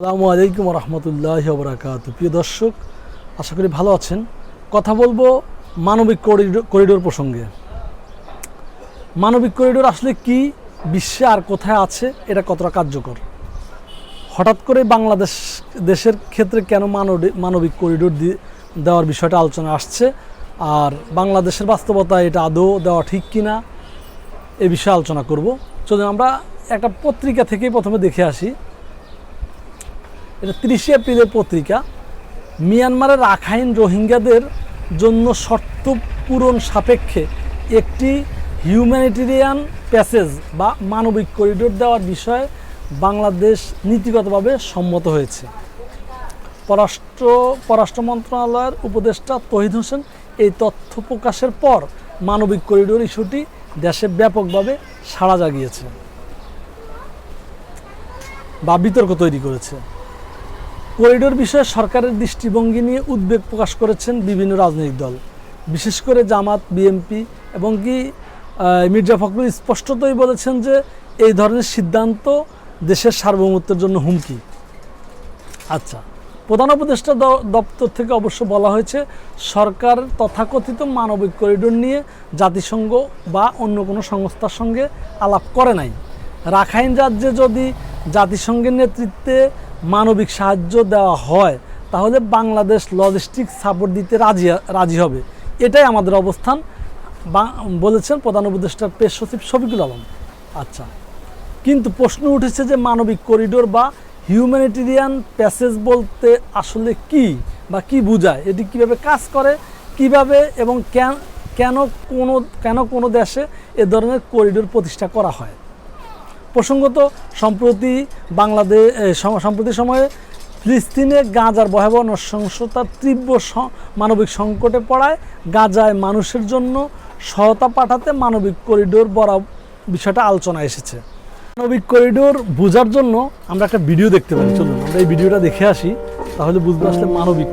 আসসালামু আলাইকুম রহমতুল্লাহ বরাকাত প্রিয় দর্শক, আশা করি ভালো আছেন। কথা বলব মানবিক করিডোর করিডোর প্রসঙ্গে। মানবিক করিডোর আসলে কি, বিশ্বে আর কোথায় আছে, এটা কতটা কার্যকর? হঠাৎ করে বাংলাদেশ দেশের ক্ষেত্রে কেন মানবিক করিডোর দেওয়ার বিষয়টা আলোচনা আসছে, আর বাংলাদেশের বাস্তবতা এটা আদৌ দেওয়া ঠিক কিনা, এ বিষয়ে আলোচনা করব। চলুন আমরা একটা পত্রিকা থেকেই প্রথমে দেখে আসি। এটা তিরিশে এপ্রিলের পত্রিকা। মিয়ানমারের রাখাইন রোহিঙ্গাদের জন্য শর্ত পূরণ সাপেক্ষে একটি হিউম্যানিটেরিয়ান প্যাসেজ বা মানবিক করিডোর দেওয়ার বিষয়ে বাংলাদেশ নীতিগতভাবে সম্মত হয়েছে। পররাষ্ট্র পররাষ্ট্র মন্ত্রণালয়ের উপদেষ্টা তহিদ হোসেন এই তথ্য প্রকাশের পর মানবিক করিডোর ইস্যুটি দেশে ব্যাপকভাবে সাড়া জাগিয়েছে বা বিতর্ক তৈরি করেছে। করিডোর বিষয়ে সরকারের দৃষ্টিভঙ্গি নিয়ে উদ্বেগ প্রকাশ করেছেন বিভিন্ন রাজনৈতিক দল। বিশেষ করে জামাত, বিএনপি এবং কি মির্জা ফখরুল স্পষ্টতই বলেছেন যে এই ধরনের সিদ্ধান্ত দেশের সার্বভৌমত্বের জন্য হুমকি। আচ্ছা প্রধান উপদেষ্টা দপ্তর থেকে অবশ্য বলা হয়েছে, সরকার তথাকথিত মানবিক করিডোর নিয়ে জাতিসংঘ বা অন্য কোনো সংস্থার সঙ্গে আলাপ করে নাই। রাখাইন রাজ্যে যদি জাতিসংঘের নেতৃত্বে মানবিক সাহায্য দেওয়া হয়, তাহলে বাংলাদেশ লজিস্টিক সাপোর্ট দিতে রাজি রাজি হবে। এটাই আমাদের অবস্থান বলেছেন প্রধান উপদেষ্টা পেশ সচিব শফিকুল আলম। আচ্ছা কিন্তু প্রশ্ন উঠেছে যে মানবিক করিডোর বা হিউম্যানিটেরিয়ান প্যাসেজ বলতে আসলে কি বা কি বোঝায়? এটি কীভাবে কাজ করে, কীভাবে এবং কেন কেন কোনো কেন কোনো দেশে এ ধরনের করিডোর প্রতিষ্ঠা করা হয়? প্রসঙ্গত সম্প্রতি বাংলাদেশ সম্প্রতি সময়ে ফিলিস্তিনে গাঁজার ভয়াবহ নৃশংসতার তীব্র মানবিক সংকটে পড়ায় গাজায় মানুষের জন্য সহায়তা পাঠাতে মানবিক করিডোর বড় বিষয়টা আলোচনা এসেছে। মানবিক করিডোর বোঝার জন্য আমরা একটা ভিডিও দেখতে পারি। চলুন, আমরা এই ভিডিওটা দেখে আসি। তাহলে বুঝব আসলে মানবিক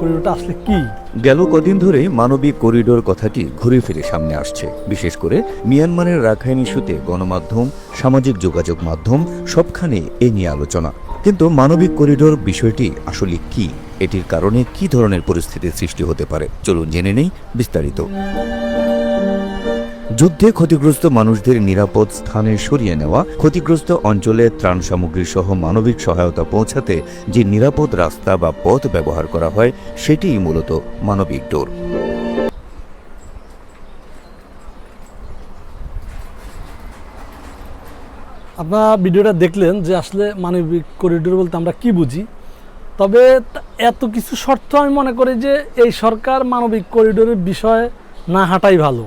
করিডোরটা আসলে কি? গেল কদিন ধরে মানবিক করিডোর কথাটি ঘুরে ফিরে সামনে আসছে। বিশেষ করে মিয়ানমারের রাখাইন ইস্যুতে গণমাধ্যম, সামাজিক যোগাযোগ মাধ্যম, সবখানে এ নিয়ে আলোচনা। কিন্তু মানবিক করিডোর বিষয়টি আসলে কি? এটির কারণে কি ধরনের পরিস্থিতির সৃষ্টি হতে পারে? চলুন জেনে নেই বিস্তারিত। যুদ্ধে ক্ষতিগ্রস্ত মানুষদের নিরাপদ স্থানে সরিয়ে নেওয়া, ক্ষতিগ্রস্ত অঞ্চলে ত্রাণ সামগ্রী সহ মানবিক সহায়তা পৌঁছাতে যে নিরাপদ রাস্তা বা পথ ব্যবহার করা হয়, সেটিই মূলত মানবিক ডোর আপনারা ভিডিওটা দেখলেন যে আসলে মানবিক করিডোর বলতে আমরা কি বুঝি। তবে এত কিছু শর্ত আমি মনে করি যে এই সরকার মানবিক করিডোরের বিষয়ে না হাঁটাই ভালো।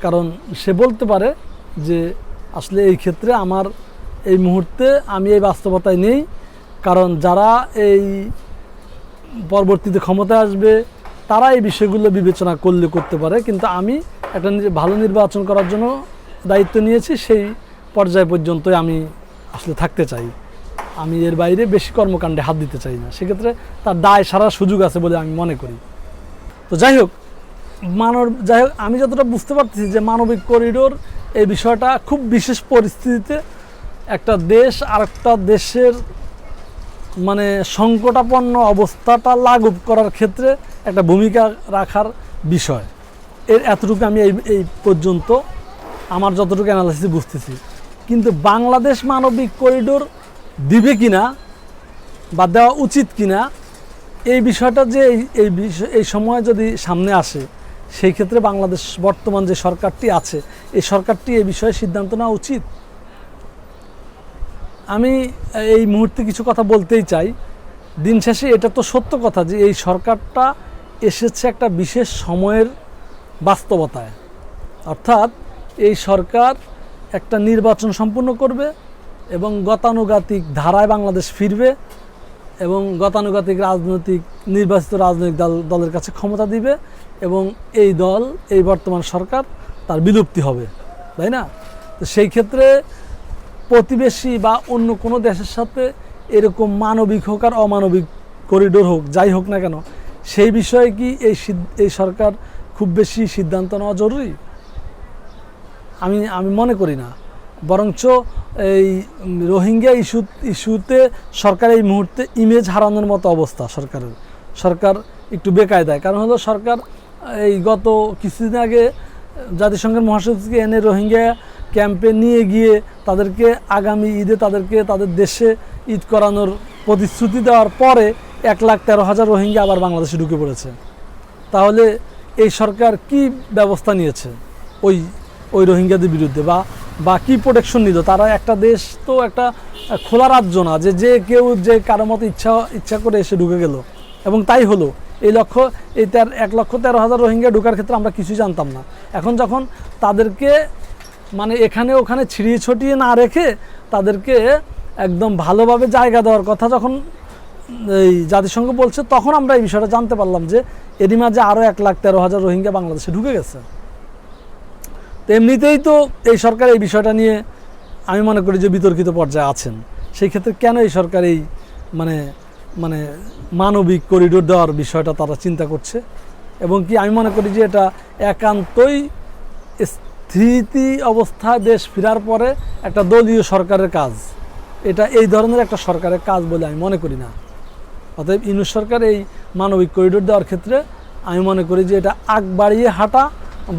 কারণ সে বলতে পারে যে আসলে এই ক্ষেত্রে আমার এই মুহূর্তে আমি এই বাস্তবতায় নেই। কারণ যারা এই পরবর্তীতে ক্ষমতায় আসবে তারা এই বিষয়গুলো বিবেচনা করলে করতে পারে। কিন্তু আমি একটা নিজে- ভালো নির্বাচন করার জন্য দায়িত্ব নিয়েছি, সেই পর্যায় পর্যন্তই আমি আসলে থাকতে চাই। আমি এর বাইরে বেশি কর্মকাণ্ডে হাত দিতে চাই না। সেক্ষেত্রে তার দায় সারার সুযোগ আছে বলে আমি মনে করি। তো যাই হোক মানব যাই হোক, আমি যতটা বুঝতে পারতেছি যে মানবিক করিডোর এই বিষয়টা খুব বিশেষ পরিস্থিতিতে একটা দেশ আর একটা দেশের মানে সংকটাপন্ন অবস্থাটা লাঘব করার ক্ষেত্রে একটা ভূমিকা রাখার বিষয়। এর এতটুকু আমি এই এই পর্যন্ত আমার যতটুকু অ্যানালাইসিস বুঝতেছি। কিন্তু বাংলাদেশ মানবিক করিডোর দিবে কিনা বা দেওয়া উচিত কিনা, এই বিষয়টা যে এই বিষয় এই সময় যদি সামনে আসে সেই ক্ষেত্রে বাংলাদেশ বর্তমান যে সরকারটি আছে, এই সরকারটি এই বিষয়ে সিদ্ধান্ত নেওয়া উচিত? আমি এই মুহূর্তে কিছু কথা বলতেই চাই। দিন শেষে এটা তো সত্য কথা যে এই সরকারটা এসেছে একটা বিশেষ সময়ের বাস্তবতায়। অর্থাৎ এই সরকার একটা নির্বাচন সম্পূর্ণ করবে এবং গতানুগতিক ধারায় বাংলাদেশ ফিরবে এবং গতানুগতিক রাজনৈতিক নির্বাচিত রাজনৈতিক দল, দলের কাছে ক্ষমতা দিবে এবং এই দল, এই বর্তমান সরকার তার বিলুপ্তি হবে, তাই না? তো সেই ক্ষেত্রে প্রতিবেশী বা অন্য কোনো দেশের সাথে এরকম মানবিক হোক আর অমানবিক করিডোর হোক, যাই হোক না কেন, সেই বিষয়ে কি এই এই সরকার খুব বেশি সিদ্ধান্ত নেওয়া জরুরি? আমি আমি মনে করি না। বরঞ্চ এই রোহিঙ্গা ইস্যু, ইস্যুতে সরকার এই মুহূর্তে ইমেজ হারানোর মতো অবস্থা সরকারের। সরকার একটু বেকায়দায়। কারণ হলো সরকার, এই গত কিছুদিন আগে জাতিসংঘের মহাসচিবকে এনে রোহিঙ্গা ক্যাম্পে নিয়ে গিয়ে তাদেরকে আগামী ঈদে তাদেরকে তাদের দেশে ঈদ করানোর প্রতিশ্রুতি দেওয়ার পরে এক লাখ তেরো হাজার রোহিঙ্গা আবার বাংলাদেশে ঢুকে পড়েছে। তাহলে এই সরকার কি ব্যবস্থা নিয়েছে ওই ওই রোহিঙ্গাদের বিরুদ্ধে? বা বা কী প্রোটেকশন নিল? তারা একটা দেশ তো একটা খোলা রাজ্য না যে যে কেউ যে কারও মতো ইচ্ছা ইচ্ছা করে এসে ঢুকে গেল। এবং তাই হলো, এই লক্ষ্য, এই তের, এক লক্ষ তেরো হাজার রোহিঙ্গা ঢুকার ক্ষেত্রে আমরা কিছুই জানতাম না। এখন যখন তাদেরকে মানে এখানে ওখানে ছিঁড়িয়ে ছটিয়ে না রেখে তাদেরকে একদম ভালোভাবে জায়গা দেওয়ার কথা যখন এই জাতিসংঘ বলছে, তখন আমরা এই বিষয়টা জানতে পারলাম যে এরই মাঝে আরও এক লাখ তেরো হাজার রোহিঙ্গা বাংলাদেশে ঢুকে গেছে। তো এমনিতেই তো এই সরকার এই বিষয়টা নিয়ে আমি মনে করি যে বিতর্কিত পর্যায়ে আছেন। সেই ক্ষেত্রে কেন এই সরকার এই মানে মানে মানবিক করিডোর দেওয়ার বিষয়টা তারা চিন্তা করছে। এবং কি আমি মনে করি যে এটা একান্তই স্থিতি অবস্থায় দেশ ফেরার পরে একটা দলীয় সরকারের কাজ। এটা এই ধরনের একটা সরকারের কাজ বলে আমি মনে করি না। অতএব ইনু সরকার এই মানবিক করিডোর দেওয়ার ক্ষেত্রে আমি মনে করি যে এটা আগ বাড়িয়ে হাঁটা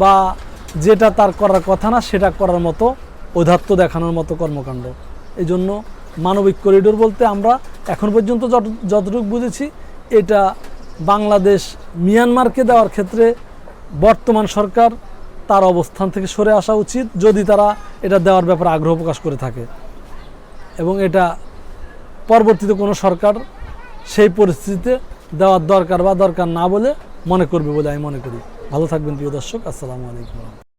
বা যেটা তার করার কথা না, সেটা করার মতো ঔদাত্য দেখানোর মতো কর্মকাণ্ড। এই জন্য মানবিক করিডোর বলতে আমরা এখন পর্যন্ত যত, যতটুকু বুঝেছি, এটা বাংলাদেশ মিয়ানমারকে দেওয়ার ক্ষেত্রে বর্তমান সরকার তার অবস্থান থেকে সরে আসা উচিত, যদি তারা এটা দেওয়ার ব্যাপারে আগ্রহ প্রকাশ করে থাকে। এবং এটা পরবর্তীতে কোনো সরকার সেই পরিস্থিতিতে দেওয়ার দরকার বা দরকার না বলে মনে করবে বলে আমি মনে করি। ভালো থাকবেন প্রিয় দর্শক, আসসালামু আলাইকুম।